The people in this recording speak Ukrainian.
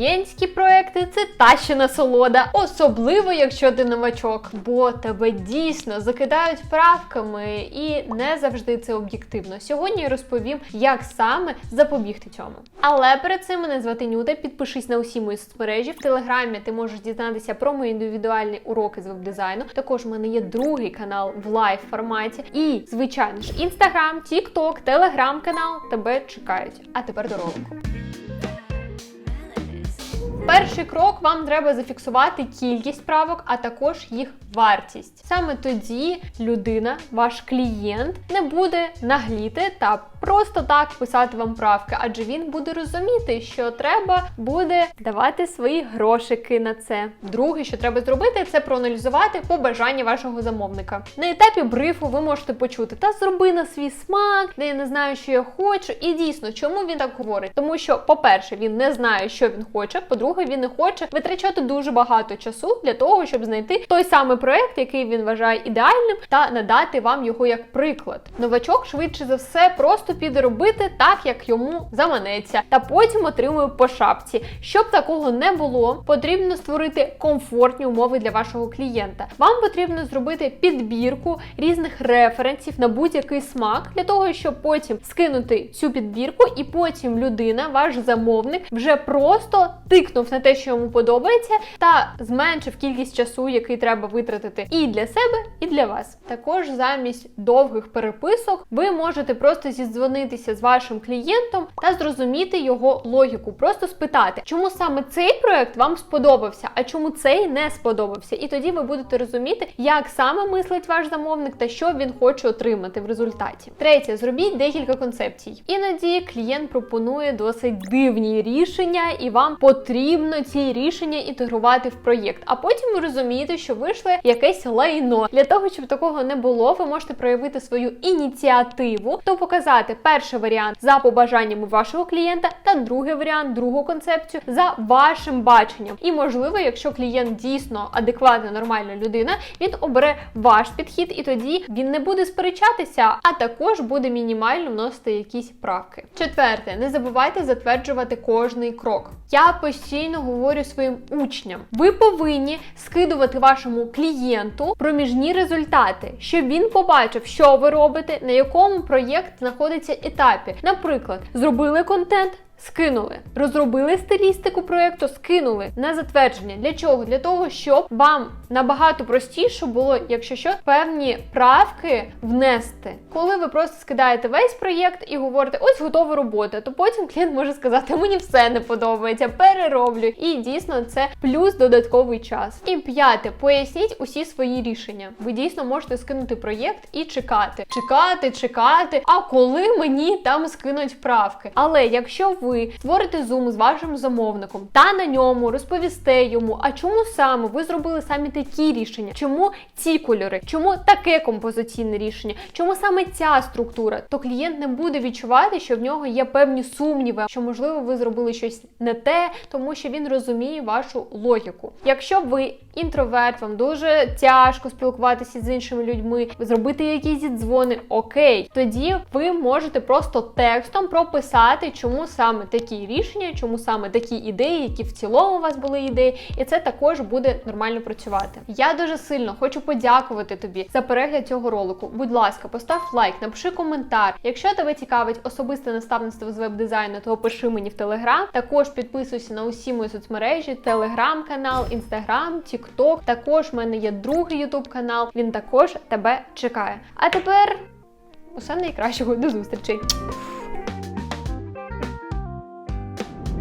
клієнтські проекти це та ще насолода, особливо якщо ти новачок, бо тебе дійсно закидають правками і не завжди це об'єктивно. Сьогодні я розповім, як саме запобігти цьому. Але перед цим мене звати Нюта. Підпишись на усі мої соцмережі. В телеграмі ти можеш дізнатися про мої індивідуальні уроки з веб-дизайну. Також в мене є другий канал в лайв форматі. І, звичайно ж, інстаграм, тікток, телеграм-канал тебе чекають. А тепер до ролику. Перший крок вам треба зафіксувати кількість правок, а також їх вартість. Саме тоді людина, ваш клієнт, не буде нагліти та просто так писати вам правки, адже він буде розуміти, що треба буде давати свої грошики на це. Друге, що треба зробити, це проаналізувати побажання вашого замовника. На етапі брифу ви можете почути та зроби на свій смак, де я не знаю, що я хочу. І дійсно, чому він так говорить? Тому що, по-перше, він не знає, що він хоче. По-друге, він не хоче витрачати дуже багато часу для того, щоб знайти той самий проект, який він вважає ідеальним, та надати вам його як приклад. Новачок швидше за все просто піде робити так, як йому заманеться, та потім отримує по шапці. Щоб такого не було, потрібно створити комфортні умови для вашого клієнта. Вам потрібно зробити підбірку різних референсів на будь-який смак для того, щоб потім скинути цю підбірку, і потім людина, ваш замовник, вже просто тикнув на те, що йому подобається, та зменшив кількість часу, який треба витратити і для себе, і для вас. Також замість довгих переписок ви можете просто зідзвонитися з вашим клієнтом та зрозуміти його логіку, просто спитати, чому саме цей проект вам сподобався, а чому цей не сподобався. І тоді ви будете розуміти, як саме мислить ваш замовник та що він хоче отримати в результаті. Третє, зробіть декілька концепцій. Іноді клієнт пропонує досить дивні рішення, і вам потрібно ці рішення інтегрувати в проєкт. А потім ви розумієте, що вийшло якесь лайно. Для того, щоб такого не було, ви можете проявити свою ініціативу, то показати перший варіант за побажаннями вашого клієнта, та другий варіант, другу концепцію за вашим баченням. І можливо, якщо клієнт дійсно адекватна, нормальна людина, він обере ваш підхід, і тоді він не буде сперечатися, а також буде мінімально вносити якісь правки. Четверте, не забувайте затверджувати кожний крок. Я постійно говорю своїм учням: ви повинні скидувати вашому клієнту проміжні результати, щоб він побачив, що ви робите, на якому проєкт знаходиться етапі. Наприклад, зробили контент. Скинули, розробили стилістику проєкту, скинули на затвердження. Для чого? Для того, щоб вам набагато простіше було, якщо що, певні правки внести. Коли ви просто скидаєте весь проєкт і говорите, ось готова робота, то потім клієнт може сказати, мені все не подобається, перероблю. І дійсно це плюс додатковий час. І п'яте, поясніть усі свої рішення. Ви дійсно можете скинути проєкт і чекати, чекати, чекати. А коли мені там скинуть правки? Але якщо ви ви створите зум з вашим замовником та на ньому розповісте йому, а чому саме ви зробили самі такі рішення, чому ці кольори, чому таке композиційне рішення, чому саме ця структура, то клієнт не буде відчувати, що в нього є певні сумніви, що можливо ви зробили щось не те, тому що він розуміє вашу логіку. Якщо ви інтроверт, вам дуже тяжко спілкуватися з іншими людьми, зробити якісь дзвони, окей, тоді ви можете просто текстом прописати, чому саме такі рішення, чому саме такі ідеї, які в цілому у вас були ідеї, і це також буде нормально працювати. Я дуже сильно хочу подякувати тобі за перегляд цього ролику. Будь ласка, постав лайк, напиши коментар. Якщо тебе цікавить особисте наставництво з веб-дизайну, то пиши мені в телеграм. Також підписуйся на усі мої соцмережі: телеграм-канал, інстаграм, тікток. Також в мене є другий ютуб канал. Він також тебе чекає. А тепер усе найкращого до зустрічей!